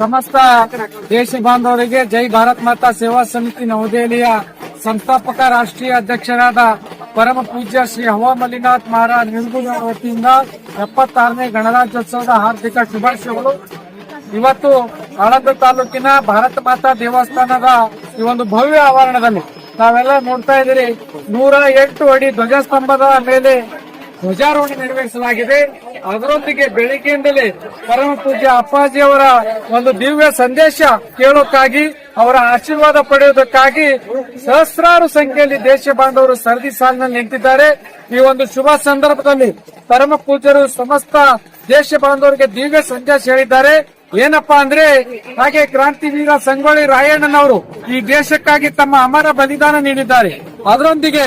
ಸಮಸ್ತ ದೇಶ ಬಾಂಧವರಿಗೆ ಜೈ ಭಾರತ್ ಮಾತಾ ಸೇವಾ ಸಮಿತಿ ನವದೆಹಲಿಯ ಸಂಸ್ಥಾಪಕ ರಾಷ್ಟ್ರೀಯ ಅಧ್ಯಕ್ಷರಾದ ಪರಮ ಪೂಜ್ಯ ಶ್ರೀ ಹವಾ ಮಲ್ಲಿನಾಥ್ ಮಹಾರಾಜ್ ನಿರ್ಗುಣ ವತಿಯಿಂದ ಎಪ್ಪತ್ತಾರನೇ ಗಣರಾಜ್ಯೋತ್ಸವದ ಹಾರ್ದಿಕ ಶುಭಾಶಯಗಳು. ಇವತ್ತು ಆಳಂದ ತಾಲೂಕಿನ ಭಾರತ ಮಾತಾ ದೇವಸ್ಥಾನದ ಈ ಒಂದು ಭವ್ಯ ಆವರಣದಲ್ಲಿ ನಾವೆಲ್ಲ ನೋಡ್ತಾ ಇದ್ದೀರಿ. ನೂರ ಎಂಟು ಅಡಿ ಧ್ವಜಸ್ತಂಭದ ಮೇಲೆ ಧ್ವಜಾರೋಹಣ ನೆರವೇರಿಸಲಾಗಿದೆ. ಅದರೊಂದಿಗೆ ಬೆಳಿಗ್ಗೆಯಿಂದಲೇ ಪರಮ ಪೂಜ್ಯ ಅಪ್ಪಾಜಿಯವರ ಒಂದು ದಿವ್ಯ ಸಂದೇಶ ಕೇಳೋಕ್ಕಾಗಿ, ಅವರ ಆಶೀರ್ವಾದ ಪಡೆಯುವುದಕ್ಕಾಗಿ ಸಹಸ್ರಾರು ಸಂಖ್ಯೆಯಲ್ಲಿ ದೇಶ ಬಾಂಧವರು ಸರದಿ ಸಾಲಿನಲ್ಲಿ ನಿಂತಿದ್ದಾರೆ. ಈ ಒಂದು ಶುಭ ಸಂದರ್ಭದಲ್ಲಿ ಪರಮ ಪೂಜ್ಯರು ಸಮಸ್ತ ದೇಶ ಬಾಂಧವರಿಗೆ ದಿವ್ಯ ಸಂದೇಶ ಹೇಳಿದ್ದಾರೆ. ಏನಪ್ಪಾ ಅಂದ್ರೆ, ಹಾಗೆ ಕ್ರಾಂತಿವೀರ ಸಂಗೊಳ್ಳಿ ರಾಯಣ್ಣನವರು ಈ ದೇಶಕ್ಕಾಗಿ ತಮ್ಮ ಅಮರ ಬಲಿದಾನ ನೀಡಿದ್ದಾರೆ. ಅದರೊಂದಿಗೆ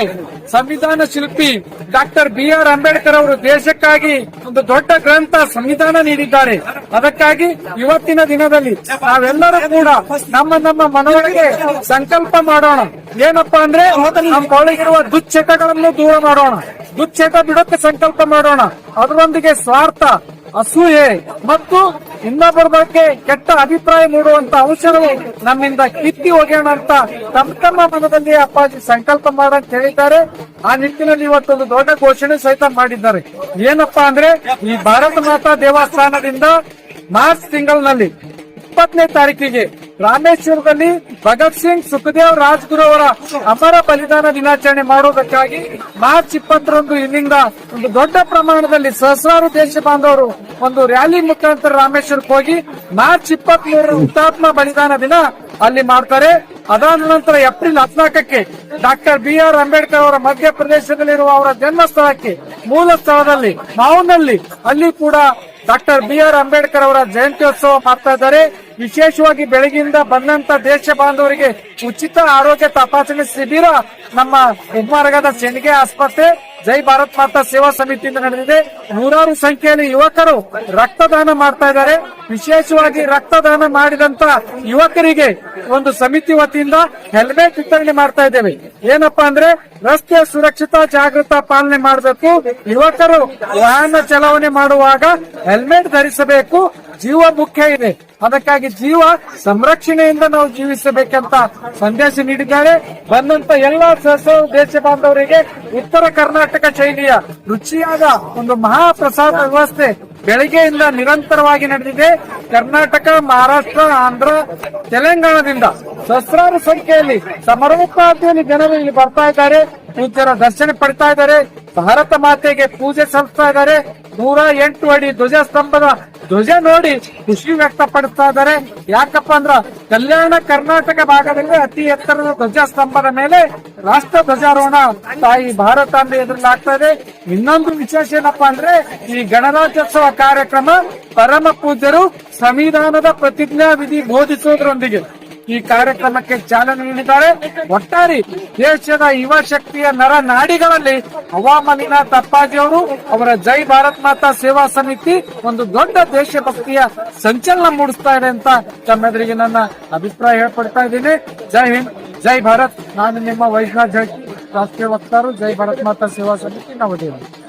ಸಂವಿಧಾನ ಶಿಲ್ಪಿ ಡಾಕ್ಟರ್ ಬಿ ಆರ್ ಅಂಬೇಡ್ಕರ್ ಅವರು ದೇಶಕ್ಕಾಗಿ ಒಂದು ದೊಡ್ಡ ಗ್ರಂಥ ಸಂವಿಧಾನ ನೀಡಿದ್ದಾರೆ. ಅದಕ್ಕಾಗಿ ಇವತ್ತಿನ ದಿನದಲ್ಲಿ ನಾವೆಲ್ಲರೂ ಕೂಡ ನಮ್ಮ ನಮ್ಮ ಮನವೊಳಗೆ ಸಂಕಲ್ಪ ಮಾಡೋಣ. ಏನಪ್ಪಾ ಅಂದ್ರೆ ನಮ್ಮ ಒಳಗಿರುವ ದುಶ್ಚಟಗಳನ್ನು ದೂರ ಮಾಡೋಣ. ದುಶ್ಚಟ ಬಿಡೋಕೆ ಸಂಕಲ್ಪ ಮಾಡೋಣ. ಅದರೊಂದಿಗೆ ಸ್ವಾರ್ಥ ಅಸೂಯೆ ಮತ್ತು ಇನ್ನೊಬ್ಬರ ಬಗ್ಗೆ ಕೆಟ್ಟ ಅಭಿಪ್ರಾಯ ಮೂಡುವಂತ ಅಂಶಗಳು ನಮ್ಮಿಂದ ಕಿತ್ತಿ ಹೋಗೋಣ ಅಂತ ತಮ್ಮ ತಮ್ಮ ಮನದಲ್ಲಿ ಅಪ್ಪಾಜಿ ಸಂಕಲ್ಪ ಮಾಡಂತ ಹೇಳಿದ್ದಾರೆ. ಆ ನಿಟ್ಟಿನಲ್ಲಿ ಇವತ್ತೊಂದು ದೊಡ್ಡ ಘೋಷಣೆ ಸಹಿತ ಮಾಡಿದ್ದಾರೆ. ಏನಪ್ಪಾ ಅಂದ್ರೆ ಈ ಭಾರತ ಮಾತಾ ದೇವಸ್ಥಾನದಿಂದ ಮಾರ್ಚ್ ತಿಂಗಳಿನಲ್ಲಿ ಇಪ್ಪತ್ತನೇ ತಾರೀಕಿಗೆ ರಾಮೇಶ್ವರದಲ್ಲಿ ಭಗತ್ ಸಿಂಗ್ ಸುಖದೇವ್ ರಾಜ್ಗುರು ಅವರ ಅಮರ ಬಲಿದಾನ ದಿನಾಚರಣೆ ಮಾಡುವುದಕ್ಕಾಗಿ ಮಾರ್ಚ್ ಇಪ್ಪತ್ತರಂದು ಇಲ್ಲಿಂದ ಒಂದು ದೊಡ್ಡ ಪ್ರಮಾಣದಲ್ಲಿ ಸಹಸ್ರಾರು ದೇಶ ಬಾಂಧವರು ಒಂದು ರ್ಯಾಲಿ ಮುಖಾಂತರ ರಾಮೇಶ್ವರಕ್ಕೆ ಹೋಗಿ ಮಾರ್ಚ್ ಇಪ್ಪತ್ತ್ ಮೂರರ ಹುತಾತ್ಮ ಬಲಿದಾನ ದಿನ ಅಲ್ಲಿ ಮಾಡ್ತಾರೆ. ಅದಾದ ನಂತರ ಏಪ್ರಿಲ್ ಹದಿನಾಲ್ಕಕ್ಕೆ ಡಾಕ್ಟರ್ ಬಿ ಆರ್ ಅಂಬೇಡ್ಕರ್ ಅವರ ಮಧ್ಯಪ್ರದೇಶದಲ್ಲಿರುವ ಅವರ ಜನ್ಮಸ್ಥಳಕ್ಕೆ ಮೂಲ ಸ್ಥಳದಲ್ಲಿ ಮಾವನಲ್ಲಿ ಅಲ್ಲಿ ಕೂಡ ಡಾಕ್ಟರ್ ಬಿ ಆರ್ ಅಂಬೇಡ್ಕರ್ ಅವರ ಜಯಂತ್ಯೋತ್ಸವ ಮಾಡ್ತಾ ಇದ್ದಾರೆ. ವಿಶೇಷವಾಗಿ ಬೆಳಗಿಂದ ಬಂದಂತ ದೇಶ ಬಾಂಧವರಿಗೆ ಉಚಿತ ಆರೋಗ್ಯ ತಪಾಸಣೆ ಶಿಬಿರ ನಮ್ಮ ಉಮ್ಮರಗದ ಸೆಣಿಗೆ ಆಸ್ಪತ್ರೆ. ಜೈ ಭಾರತ್ ಮಾತಾ ಸೇವಾ ಸಮಿತಿಯಿಂದ ನಡೆದಿದೆ. ನೂರಾರು ಸಂಖ್ಯೆಯಲ್ಲಿ ಯುವಕರು ರಕ್ತದಾನ ಮಾಡ್ತಾ ಇದ್ದಾರೆ. ವಿಶೇಷವಾಗಿ ರಕ್ತದಾನ ಮಾಡಿದಂತ ಯುವಕರಿಗೆ ಒಂದು ಸಮಿತಿ ವತಿಯಿಂದ ಹೆಲ್ಮೆಟ್ ವಿತರಣೆ ಮಾಡ್ತಾ ಇದ್ದೇವೆ. ಏನಪ್ಪಾ ಅಂದ್ರೆ ರಸ್ತೆ ಸುರಕ್ಷತಾ, ಜಾಗೃತ ಪಾಲನೆ ಮಾಡಬೇಕು. ಯುವಕರು ವಾಹನ ಚಲಾವಣೆ ಮಾಡುವಾಗ ಹೆಲ್ಮೆಟ್ ಧರಿಸಬೇಕು. ಜೀವ ಮುಖ್ಯ ಇದೆ. ಅದಕ್ಕಾಗಿ ಜೀವ ಸಂರಕ್ಷಣೆಯಿಂದ ನಾವು ಜೀವಿಸಬೇಕಂತ ಸಂದೇಶ ನೀಡಿದ್ದಾರೆ. ಬಂದಂತ ಎಲ್ಲಾ ಸಹಸ್ರ ದೇಶ ಬಾಂಧವರಿಗೆ ಉತ್ತರ ಕರ್ನಾಟಕ ಶೈಲಿಯ ರುಚಿಯಾದ ಒಂದು ಮಹಾಪ್ರಸಾದ ವ್ಯವಸ್ಥೆ ಬೆಳಗ್ಗೆಯಿಂದ ನಿರಂತರವಾಗಿ ನಡೆದಿದೆ. ಕರ್ನಾಟಕ, ಮಹಾರಾಷ್ಟ್ರ, ಆಂಧ್ರ, ತೆಲಂಗಾಣದಿಂದ ಸಹಸ್ರಾರು ಸಂಖ್ಯೆಯಲ್ಲಿ ಸಮರೋಪಾದಿಯಲ್ಲಿ ಜನರು ಇಲ್ಲಿ ಬರ್ತಾ ಇದ್ದಾರೆ. ಇತರ ದರ್ಶನ ಪಡಿತಾ ಇದ್ದಾರೆ. ಭಾರತ ಮಾತೆಗೆ ಪೂಜೆ ಸಲ್ಲಿಸ್ತಾ ಇದ್ದಾರೆ. ನೂರ ಎಂಟು ಅಡಿ ಧ್ವಜ ಸ್ತಂಭದ ಧ್ವಜ ನೋಡಿ ಖುಷಿ ವ್ಯಕ್ತಪಡಿಸ್ತಾ ಇದ್ದಾರೆ. ಯಾಕಪ್ಪ ಅಂದ್ರ ಕಲ್ಯಾಣ ಕರ್ನಾಟಕ ಭಾಗದಲ್ಲಿ ಅತಿ ಎತ್ತರದ ಧ್ವಜ ಸ್ತಂಭದ ಮೇಲೆ ರಾಷ್ಟ್ರ ಧ್ವಜಾರೋಹಣ ತಾಯಿ ಭಾರತ ಎದುರಲ್ಲಿ ಆಗ್ತಾ ಇದೆ. ಇನ್ನೊಂದು ವಿಶೇಷ ಏನಪ್ಪಾ ಅಂದ್ರೆ ಈ ಗಣರಾಜ್ಯೋತ್ಸವ ಕಾರ್ಯಕ್ರಮ ಪರಮ ಪೂಜ್ಯರು ಸಂವಿಧಾನದ ಪ್ರತಿಜ್ಞಾ ವಿಧಿ ಬೋಧಿಸುವುದರೊಂದಿಗೆ. ಈ ಕಾರ್ಯಕ್ರಮಕ್ಕೆ ಚಾಲನೆ ನೀಡಿದ್ದಾರೆ. ಒಟ್ಟಾರೆ ದೇಶದ ಯುವ ಶಕ್ತಿಯ ನರ ನಾಡಿಗಳಲ್ಲಿ ಹವಾಮಾನಿನ ತಪ್ಪಾಜಿ ಅವರು ಅವರ ಜೈ ಭಾರತ್ ಮಾತಾ ಸೇವಾ ಸಮಿತಿ ಒಂದು ದೊಡ್ಡ ದೇಶಭಕ್ತಿಯ ಸಂಚಲನ ಮೂಡಿಸ್ತಾ ಇದೆ ಅಂತ ತಮ್ಮೆದುರಿಗೆ ನನ್ನ ಅಭಿಪ್ರಾಯ ಹೇಳ್ಪಡ್ತಾ ಇದ್ದೀನಿ. ಜೈ ಹಿಂದ್, ಜೈ ಭಾರತ್. ನಾನು ನಿಮ್ಮ ವೈಷ್ಣವ್ ರಾಷ್ಟ್ರೀಯ ವಕ್ತಾರು. ಜೈ ಭಾರತ್ ಮಾತಾ ಸೇವಾ ಸಮಿತಿ. ನವದೆಹಲಿ